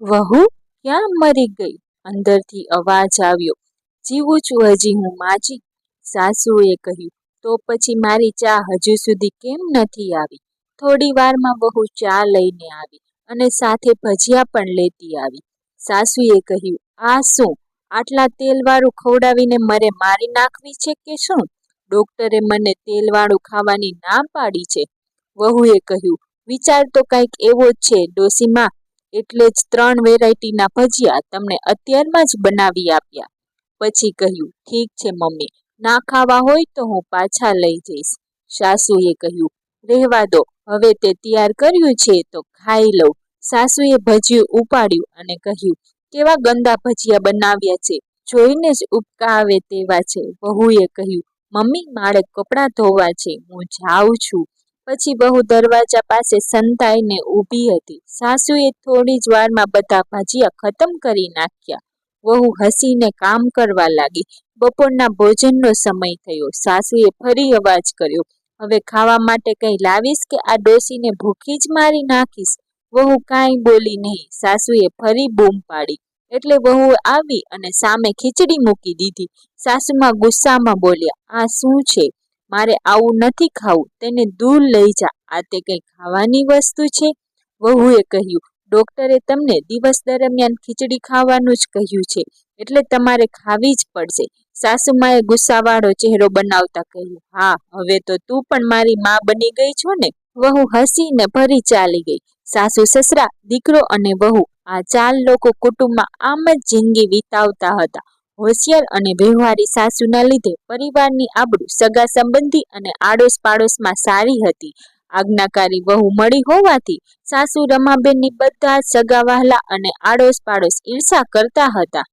વહુ ક્યાં મરી ગઈ? અંદરથી અવાજ આવ્યો. જીવું છું હજી હું માજી. સાસુએ કહ્યું, તો પછી મારી ચા હજુ સુધી કેમ નથી આવી? થોડી વારમાં વહુ ચા લઈને આવી અને સાથે ભજીયા પણ લેતી આવી. સાસુએ કહ્યું, આ શું? આટલા તેલવાળું ખવડાવીને મરે મારી નાખવી છે કે શું? ડોક્ટરે મને તેલવાળું ખાવાની ના પાડી છે. વહુએ કહ્યું, વિચાર તો કંઈક એવો જ છે ડોસીમાં એટલે જ ત્રણ વેરાયટીના ભજીયા તમને અત્યારમાં જ બનાવી આપ્યા. પછી કહ્યું, ઠીક છે મમ્મી, ના ખાવા હોય તો હું પાછા લઈ જઈશ. સાસુએ કહ્યું, રહેવા દો, હવે તે તૈયાર કર્યું છે તો ખાઈ લઉં. સાસુએ ભજીયું ઉપાડ્યું અને કહ્યું, કેવા ગંદા ભજીયા બનાવ્યા છે, જોઈને જ ઉપકા આવે તેવા છે. વહુએ કહ્યું, મમ્મી, મારે કપડાં ધોવા છે, હું જાઉં છું. પછી વહુ દરવાજા પાસે સંતાઈને ઊભી હતી. સાસુએ થોડી જ વારમાં બધા ભજીયા ખતમ કરી નાખ્યા. વહુ હસીને કામ કરવા લાગી. બપોરના ભોજનનો સમય થયો. સાસુએ ફરી અવાજ કર્યો, હવે ખાવા માટે કંઈ લાવીશ કે આ ડોસીને ભૂખી જ મારી નાખીશ? વહુ કાંઈ બોલી નહીં. સાસુએ ફરી બૂમ પાડી. એટલે વહુ આવી અને સામે ખીચડી મૂકી દીધી. સાસુમાં ગુસ્સામાં બોલ્યા, આ શું છે? મારે આવું નથી ખાવું, તેને દૂર લઈ જા. આ તે કંઈ ખાવાની વસ્તુ છે? વહુએ કહ્યું, ડોક્ટરે તમને દિવસ દરમિયાન ખીચડી ખાવાનું જ કહ્યું છે, એટલે તમારે ખાવી જ પડશે. સાસુમાએ ગુસ્સાવાળો ચહેરો બનાવતા કહ્યું, હા, હવે તો તું પણ મારી મા બની ગઈ છો ને. વહુ હસીને ભરી ચાલી ગઈ. સાસુ સસરા, દીકરો અને વહુ, આ ચાર લોકો કુટુંબમાં આમ જ જિંદગી વિતાવતા હતા. હોશિયાર અને વ્યવહારી સાસુના લીધે પરિવારની આબરૂ સગા સંબંધી અને આડોશ પાડોશમાં સારી હતી. આજ્ઞાકારી વહુ મળી હોવાથી સાસુ રમાબેનની બધા સગા વહાલા અને આડોશ પાડોશ ઈર્ષા કરતા હતા.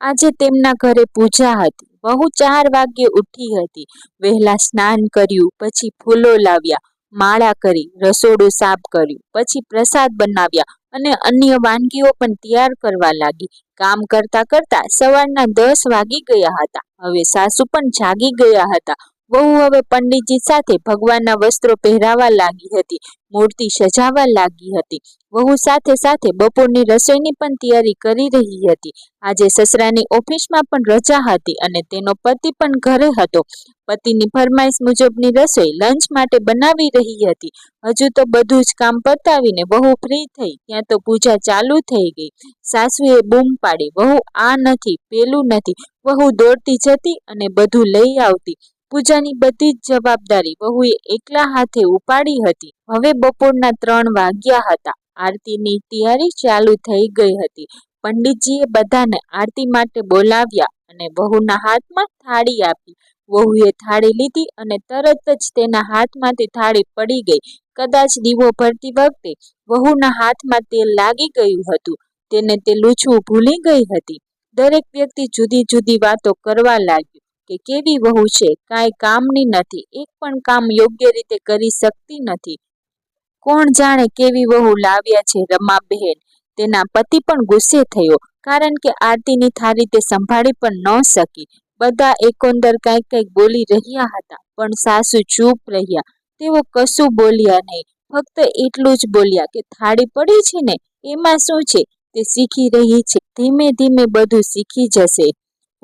આજે તેમના ઘરે પૂજા હતી. વહુ ચાર વાગ્યે ઉઠી હતી. વહેલા સ્નાન કર્યું, પછી ફૂલો લાવ્યા, માળા કરી, રસોડું સાફ કર્યું, પછી પ્રસાદ બનાવ્યા અને અન્ય વાનગીઓ પણ તૈયાર કરવા લાગી. કામ કરતા કરતા સવારના દસ વાગી ગયા હતા. હવે સાસુ પણ જાગી ગયા હતા. વહુ હવે પંડિતજી સાથે ભગવાનના વસ્ત્રો પહેરાવા લાગી હતી, મૂર્તિ સજાવા લાગી હતી. વહુ સાથે સાથે બપોરની રસોઈની પણ તૈયારી કરી રહી હતી. આજે સસરાની ઓફિસમાં પણ રજા હતી અને તેનો પતિ પણ ઘરે હતો. પતિની ફરમાઈશ મુજબની રસોઈ લંચ માટે બનાવી રહી હતી. હજુ તો બધું જ કામ પતાવીને વહુ ફ્રી થઈ, ત્યાં તો પૂજા ચાલુ થઈ ગઈ. સાસુએ બૂમ પાડી, વહુ, આ નથી, પેલું નથી. વહુ દોડતી જતી અને બધું લઈ આવતી. પૂજાની બધી જ જવાબદારી વહુએ એકલા હાથે ઉપાડી હતી. હવે બપોરના ત્રણ વાગ્યા હતા. આરતીની તૈયારી ચાલુ થઈ ગઈ હતી. પંડિતજીએ બધાને આરતી માટે બોલાવ્યા અને વહુના હાથમાં થાળી આપી. વહુએ થાળી લીધી અને તરત જ તેના હાથમાંથી થાળી પડી ગઈ. કદાચ દીવો ભરતી વખતે વહુના હાથમાં તેલ લાગી ગયું હતું. તેને તે લૂછવું ભૂલી ગઈ હતી. દરેક વ્યક્તિ જુદી જુદી વાતો કરવા લાગ્યું. કે કેવી વહુ છે, કાંઈ કામની નથી, એક પણ કામ યોગ્ય રીતે કરી શકતી નથી. કોણ જાણે કેવી વહુ લાવ્યા છે રમાબહેન તેના પતિ પણ ગુસ્સે થયો, કારણ કે આરતીની થાળી તે સંભાળી પણ ન શકી. બધા એકોંદર કંઈક કંઈક બોલી રહ્યા હતા, પણ સાસુ ચૂપ રહ્યા. તેઓ કશું બોલ્યા નહીં, ફક્ત એટલું જ બોલ્યા કે થાળી પડી છે ને, એમાં શું છે? તે શીખી રહી છે, ધીમે ધીમે બધું શીખી જશે.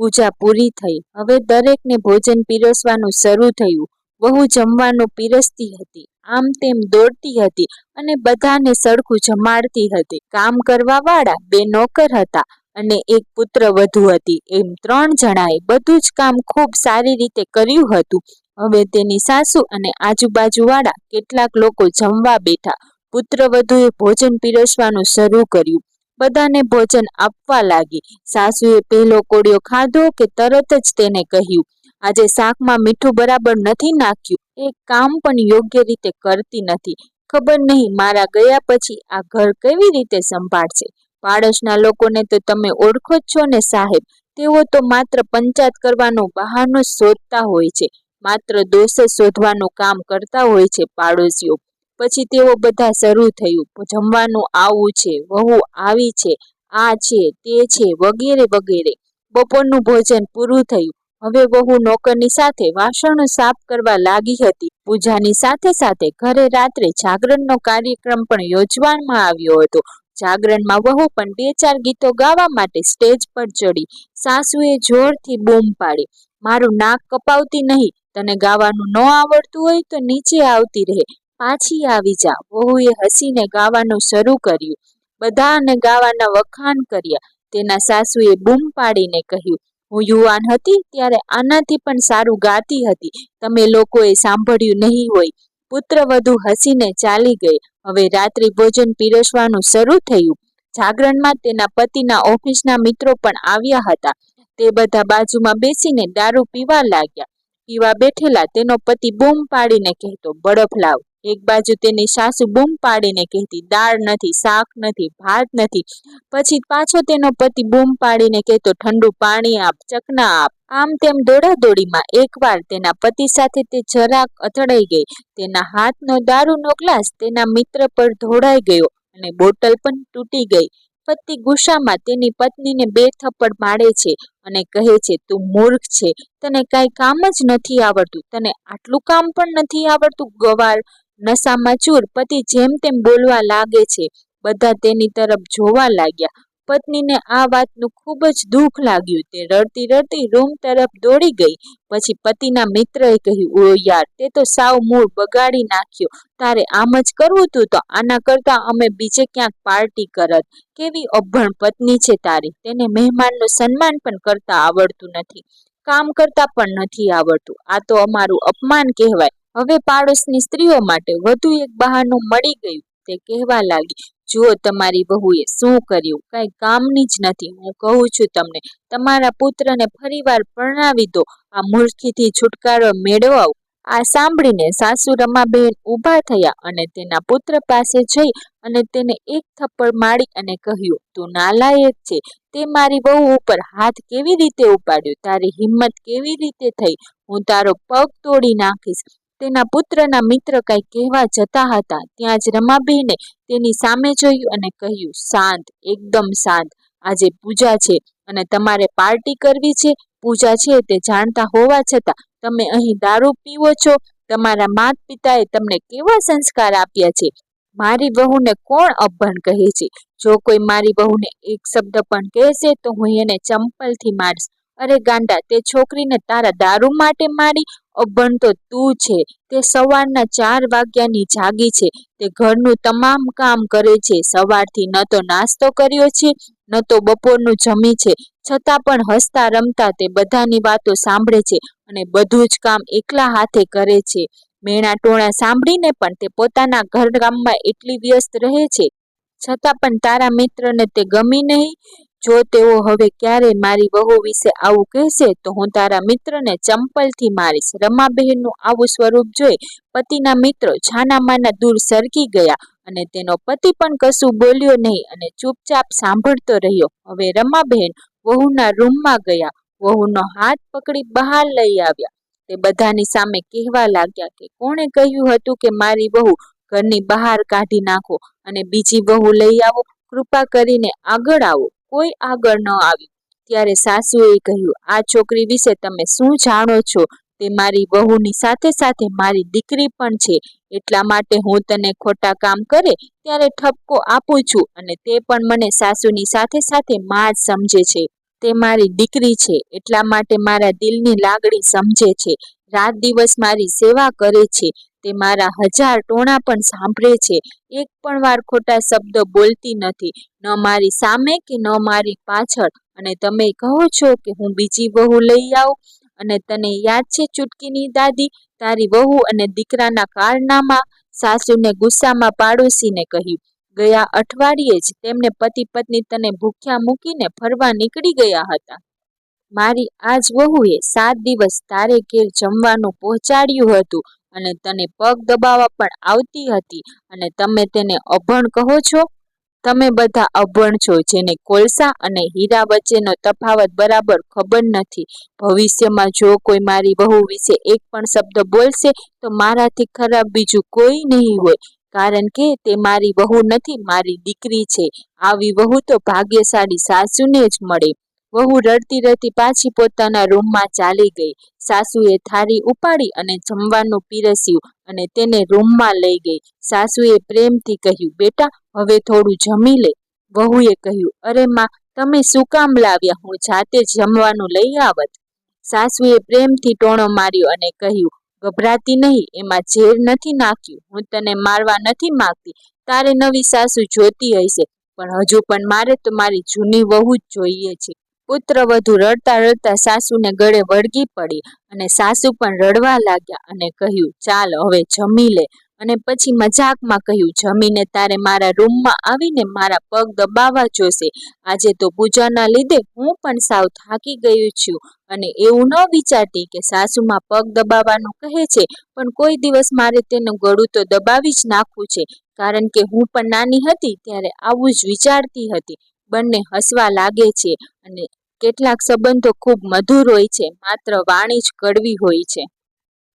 પૂજા પૂરી થઈ. હવે દરેકને ભોજન પીરસવાનું શરૂ થયું. વહુ જમવાનું પીરસતી હતી. આમ તેમ દોડતી હતી અને બધાને સરખું જમાડતી હતી. કામ કરવા વાળા બે નોકર હતા અને એક પુત્ર વધુ હતી. એમ ત્રણ જણાએ બધું જ કામ ખૂબ સારી રીતે કર્યું હતું. હવે તેની સાસુ અને આજુબાજુવાળા કેટલાક લોકો જમવા બેઠા. પુત્ર વધુએ ભોજન પીરસવાનું શરૂ કર્યું. બધાને ભોજન આપવા લાગી. સાસુએ પહેલો કોળિયો ખાધો કે તરત જ તેને કહ્યું, આજે શાકમાં મીઠું બરાબર નથી નાખ્યું. એ કામ પણ યોગ્ય રીતે કરતી નથી. ખબર નહીં મારા ગયા પછી આ ઘર કેવી રીતે સંભાળશે? પાડોશના લોકોને તો તમે ઓળખો જ છો ને સાહેબ. તેઓ તો માત્ર પંચાયત કરવાનું બહાનું શોધતા હોય છે. માત્ર દોષ શોધવાનું કામ કરતા હોય છે પાડોશીઓ. પછી તેઓ બધા શરૂ થયું. જમવાનું આવું છે, વહુ આવી છે, આ છે, તે છે, વગેરે વગેરે. બપોરનું ભોજન પૂરું થયું. હવે વહુ નોકરની સાથે વાસણો સાફ કરવા લાગી હતી. પૂજાની સાથે સાથે ઘરે રાત્રે જાગરણનો કાર્યક્રમ પણ યોજવામાં આવ્યો હતો. જાગરણમાં વહુ પણ બે ચાર ગીતો ગાવા માટે સ્ટેજ પર ચડી. સાસુએ જોરથી બૂમ પાડી. મારું નાક કપાવતી નહીં. તને ગાવાનું ન આવડતું હોય તો નીચે આવતી રહે. પાછી આવી જા. વહુએ હસીને ગાવાનું શરૂ કર્યું. બધાને ગાવાના વખાણ કર્યા. તેના સાસુએ બૂમ પાડીને કહ્યું, હું યુવાન હતી ત્યારે આનાથી પણ સારું ગાતી હતી. તમે લોકોએ સાંભળ્યું નહીં હોય. પુત્ર વધુ હસીને ચાલી ગઈ હવે રાત્રિ ભોજન પીરસવાનું શરૂ થયું. જાગરણમાં તેના પતિના ઓફિસના મિત્રો પણ આવ્યા હતા. તે બધા બાજુમાં બેસીને દારૂ પીવા લાગ્યા. પીવા બેઠેલા તેનો પતિ બૂમ પાડીને કહેતો, બળફ લાવ. એક બાજુ તેની સાસુ બૂમ પાડીને કહેતી, દાળ નથી, શાક નથી, ભાત નથી. પછી પાછો તેનો પતિ બૂમ પાડીને કહેતો, ઠંડુ પાણી આપ, ચકના આપ. આમ તેમ દોડાદોડીમાં એકવાર તેના પતિ સાથે તે જરાક અથડાઈ ગઈ. તેના હાથનો દારૂનો ગ્લાસ તેના મિત્ર પર ઢોળાઈ ગયો અને બોટલ પણ તૂટી ગઈ. પતિ ગુસ્સામાં તેની પત્નીને બે થપ્પડ મારે છે અને કહે છે, તું મૂર્ખ છે. તને કાંઈ કામ જ નથી આવડતું. તને આટલું કામ પણ નથી આવડતું? ગવાર નશામાં ચૂર પતિ જેમ તેમ બોલવા લાગે છે. બધા તેની તરફ જોવા લાગ્યા. પત્નીને આ વાતનું ખૂબ જ દુઃખ લાગ્યું. તે રડતી રડતી રૂમ તરફ દોડી ગઈ. પછી પતિના મિત્રએ કહ્યું ઓ યાર, તે તો સાવ મૂળ બગાડી નાખ્યો. તારે આમ જ કરવું તું તો? આના કરતા અમે બીજે ક્યાંક પાર્ટી કરત. કેવી અભણ પત્ની છે તારી. તેને મહેમાનનું સન્માન પણ કરતા આવડતું નથી. કામ કરતા પણ નથી આવડતું. આ તો અમારું અપમાન કહેવાય. હવે પાડોશની સ્ત્રીઓ માટે વધુ એક બહાનું મળી ગયું તે કહેવા લાગી. જુઓ તમારી વહુએ શું કર્યું? કઈ કામની જ નથી. હું કહું છું તમને, તમારા પુત્રને ફરીવાર પરણાવી દો. આ મૂર્ખીથી છુટકારો મેળવાવ આ સાંભળીને સાસુ રમાબેન ઊભા થયા અને તેના પુત્ર પાસે જઈ અને તેને એક થપ્પડ મારી અને કહ્યું, તું નાલાયક છે. તે મારી વહુ ઉપર હાથ કેવી રીતે ઉપાડ્યો? તારી હિંમત કેવી રીતે થઈ? હું તારો પગ તોડી નાખીશ. તેના પુત્રના મિત્ર કંઈ કહેવા જતા હતા. ત્યાં જ રમાબેને તેની સામે જોયું અને કહ્યું, શાંત, એકદમ શાંત. આજે પૂજા છે અને તમારે પાર્ટી કરવી છે. પૂજા છે તે જાણતા હોવા છતાં તમે અહીં દારૂ પીવો છો. તમારા માત પિતાએ તમને કેવા સંસ્કાર આપ્યા છે? મારી વહુને કોણ અભણ કહે છે? જો કોઈ મારી વહુને એક શબ્દ પણ કહેશે તો હું એને ચંપલથી મારીશ. અરે ગાંડા, તે છોકરીને તારા દારૂ માટે મારી અભણ તો તું છે. તે સવારના ચાર વાગ્યાની જાગી છે. તે ઘરનું તમામ કામ કરે છે. સવારથી ન તો નાસ્તો કર્યો છે, ન તો બપોરનું જમી છે. છતાં પણ હસતા રમતા તે બધાની વાતો સાંભળે છે અને બધું જ કામ એકલા હાથે કરે છે. મેણા ટોણા સાંભળીને પણ તે પોતાના ઘર કામમાં એટલી વ્યસ્ત રહે છે. છતાં પણ તારા મિત્રને તે ગમી નહીં. જો તેઓ હવે ક્યારે મારી વહુ વિશે આવું કહેશે, તો હું તારા મિત્રને ચંપલથી મારીશ. રમાબહેનનું આવું સ્વરૂપ જોઈ પતિના મિત્રો છાનામાના દૂર સરકી ગયા અને તેનો પતિ પણ કશું બોલ્યો નહીં અને ચૂપચાપ સાંભળતો રહ્યો. હવે રમાબહેન વહુના રૂમમાં ગયા. વહુનો હાથ પકડી બહાર લઈ આવ્યા. તે બધાની સામે કહેવા લાગ્યા કે કોણે કહ્યું હતું કે મારી વહુ ઘરની બહાર કાઢી નાખો અને બીજી વહુ લઈ આવો. કૃપા કરીને આગળ આવો. કોઈ આગળ ન આવ્યું ત્યારે સાસુએ કહ્યું, આ છોકરી વિશે તમે શું જાણો છો? તે મારી વહુની સાથે સાથે મારી દીકરી પણ છે. એટલા માટે હું તને ખોટા કામ કરે ત્યારે ઠપકો આપું છું અને તે પણ મને સાસુની સાથે સાથે માં જ સમજે છે. તે મારી દીકરી છે. એટલા માટે મારા દિલની લાગણી સમજે છે. રાત દિવસ મારી સેવા કરે છે. તે મારા હજાર ટોણા પણ સાંભળે છે. એક પણ વાર ખોટા શબ્દ બોલતી નથી. ન મારી સામે કે ન મારી પાછળ. અને તમે કહો છો કે હું બીજી વહુ લઈ આવું. અને તને યાદ છે ચૂટકીની દાદી? તારી વહુ અને દીકરાના કારનામાં સાસુને ગુસ્સામાં પાડોશીને કહ્યું. ગયા અઠવાડિયે જ તેમને પતિ પત્ની તને ભૂખ્યા મૂકીને ફરવા નીકળી ગયા હતા. મારી આજ વહુએ સાત દિવસ તારે ઘેર જમવાનું પહોંચાડ્યું હતું. અને તને પગ દબાવવા પણ આવતી હતી. અને તમે તેને અભણ કહો છો? તમે બધા અભણ છો, જેને કોલસા અને હીરા વચ્ચેનો તફાવત બરાબર ખબર નથી. ભવિષ્યમાં જો કોઈ મારી વહુ વિશે એક પણ શબ્દ બોલશે, તો મારાથી ખરાબ બીજું કોઈ નહીં હોય, કારણ કે તે મારી વહુ નથી, મારી દીકરી છે. આવી વહુ તો ભાગ્યશાળી સાસુને જ મળે. વહુ રડતી રડતી પાછી પોતાના રૂમમાં ચાલી ગઈ. સાસુએ થાળી ઉપાડી અને જમવાનું પીરસ્યું અને તેને રૂમમાં લઈ ગઈ. સાસુએ પ્રેમથી કહ્યું, બેટા, હવે થોડું જમી લે. વહુએ કહ્યું, અરે માં, તમે શું કામ લાવ્યા? હું જાતે જમવાનું લઈ આવત. સાસુએ પ્રેમથી ટોણો માર્યો અને કહ્યું, ગભરાતી નહીં, એમાં ઝેર નથી નાખ્યું. હું તને મારવા નથી માંગતી. તારે નવી સાસુ જોતી હશે, પણ હજુ પણ મારે તો મારી જૂની વહુ જ જોઈએ છે. પુત્ર વધુ રડતા રડતા સાસુને ગળે વળગી પડી અને સાસુ પણ રડવા લાગ્યા અને કહ્યું, ચાલ હવે જમી લે. અને પછી મજાકમાં કહ્યું, જમીને તારે મારા રૂમમાં આવીને મારા પગ દબાવવા જોશે. આજે તો પૂજાના લીધે હું પણ સાવ થાકી ગયું છું. અને એવું ન વિચારતી કે સાસુમાં પગ દબાવવાનું કહે છે, પણ કોઈ દિવસ મારે તેનું ગળું તો દબાવી જ નાખવું છે. કારણ કે હું પણ નાની હતી ત્યારે આવું જ વિચારતી હતી. બંને હસવા લાગે છે અને કેટલાક સંબંધો ખૂબ મધુર હોય છે, માત્ર વાણી જ કડવી હોય છે.